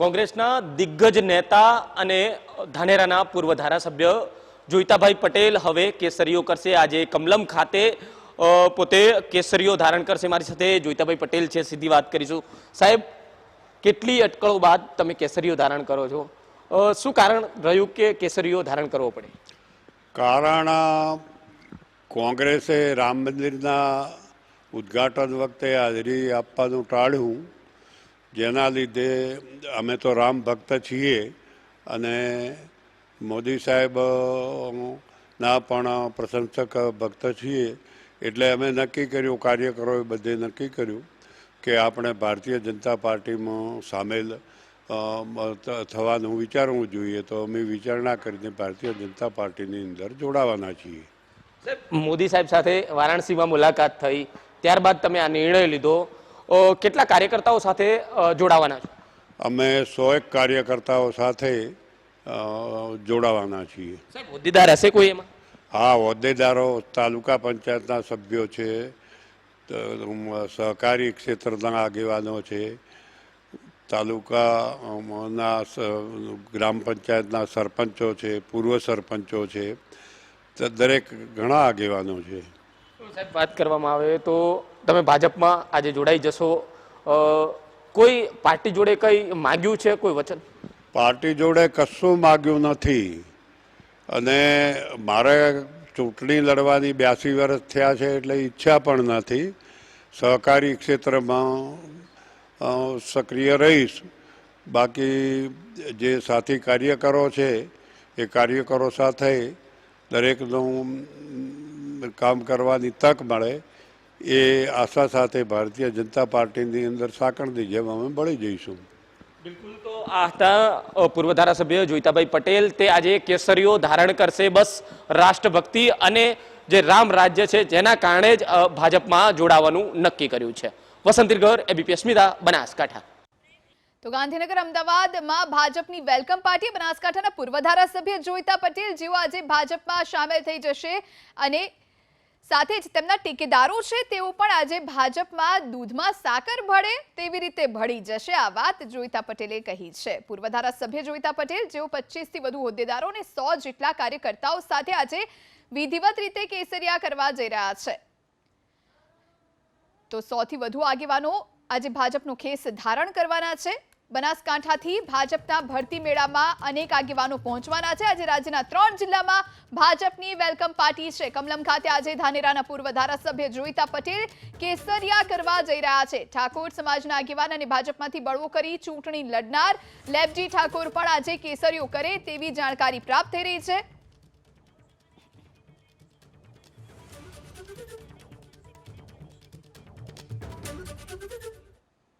કોંગ્રેસના દિગ્ગજ નેતા અને ધાનેરાના પૂર્વ ધારાસભ્ય જોઈતાભાઈ પટેલ હવે કેસરીઓ કરશે. આજે કમલમ ખાતે પોતે કેસરીઓ ધારણ કરશે. મારી સાથે જોઈતાભાઈ પટેલ છે, સીધી વાત કરીશું. સાહેબ, કેટલી અટકળો બાદ તમે કેસરીઓ ધારણ કરો છો? શું કારણ રહ્યું કે કેસરીઓ ધારણ કરવો પડે? કારણ કોંગ્રેસે રામ મંદિરના ઉદ્ઘાટન વખતે હાજરી આપવાનું ટાળ્યું. જેના લીધે અમે તો રામ ભક્ત છીએ અને મોદી સાહેબ ના પણ પ્રશંસક ભક્ત છીએ. એટલે અમે નક્કી કર્યું કાર્યકરોએ બધે નક્કી કર્યું કે આપણે ભારતીય જનતા પાર્ટીમાં સામેલ થવાનું વિચારવું જોઈએ. તો અમે વિચારણા કરીને ભારતીય જનતા પાર્ટીની અંદર જોડાવાના છીએ. મોદી સાહેબ સાથે વારાણસીમાં મુલાકાત થઈ. ત્યારબાદ તમે આ નિર્ણય લીધો. કેટલા કાર્યકર્તાઓ સાથે જોડાવાના છો? અમે સોએક કાર્યકર્તાઓ સાથે જોડાવાના છીએ. સાહેબ હોદ્દેદાર હશે કોઈ એમાં? હા હોદ્દેદારો તાલુકા પંચાયતના સભ્યો છે સહકારી ક્ષેત્રના આગેવાનો છે તાલુકાના ગ્રામ પંચાયતના સરપંચો છે પૂર્વ સરપંચો છે તો દરેક ઘણા આગેવાનો છે. સાહેબ વાત કરવામાં આવે તો તમે ભાજપમાં આજે જોડાઈ જશો. કોઈ પાર્ટી જોડે કઈ માગ્યું છે? કોઈ વચન? પાર્ટી જોડે કશું માગ્યું નથી. અને મારે ચૂંટણી લડવાની બ્યાસી વર્ષ થયા છે એટલે ઈચ્છા પણ નથી. સહકારી ક્ષેત્રમાં સક્રિય રહીશ. બાકી જે સાથી કાર્યકરો છે, એ કાર્યકરો સાથે દરેકનું કામ કરવાની તક મળે. એ આશા સાથે ભારતીય જનતા પાર્ટીની અંદર સાંકળની જેમ અમે ભળી જઈશું. બિલકુલ તો આ હતા પૂર્વ ધારાસભ્ય જોઈતાભાઈ પટેલ તે આજે કેસરીઓ ધારણ કરશે બસ રાષ્ટ્રભક્તિ અને જે રામ રાજ્ય છે જેના કારણે જ ભાજપમાં જોડાવાનું નક્કી કર્યું છે. વસંતીગર એબીપી અસ્મિતા બનાસકાંઠા. તો ગાંધીનગર અમદાવાદમાં ભાજપની વેલકમ પાર્ટી બનાસકાંઠાના પૂર્વ ધારાસભ્ય જોઈતા પટેલ જેઓ આજે ભાજપમાં સામેલ થઈ જશે અને સાથે જ તેમના ટેકેદારો છે, તેઓ પણ આજે ભાજપમાં દૂધમાં સાકર ભળે તેવી રીતે ભળી જશે. આ વાત જોઈતા પટેલે કહી છે. પૂર્વ ધારાસભ્ય જોઈતા પટેલ, જેઓ પચીસથી વધુ હોદ્દેદારો અને સો જેટલા કાર્યકર્તાઓ સાથે આજે વિધિવત રીતે કેસરિયા કરવા જઈ રહ્યા છે. તો સોથી વધુ આગેવાનો આજે ભાજપનો ખેસ ધારણ કરવાના છે. બનાસકાંઠાથી ભાજપના ભરતી મેળામાં અનેક આગેવાનો પહોંચવાના છે. આજે રાજ્યના ત્રણ જિલ્લામાં ભાજપની વેલકમ પાર્ટી છે. કમલમ ખાતે આજે ધાનેરાના પૂર્વ ધારાસભ્ય જોઈતા પટેલ કેસરિયા કરવા જઈ રહ્યા છે. ઠાકોર સમાજના આગેવાન અને ભાજપમાંથી બળવો કરી ચૂંટણી લડનાર લેબજી ઠાકોર પણ આજે કેસરીઓ કરે તેવી જાણકારી પ્રાપ્ત થઈ રહી છે.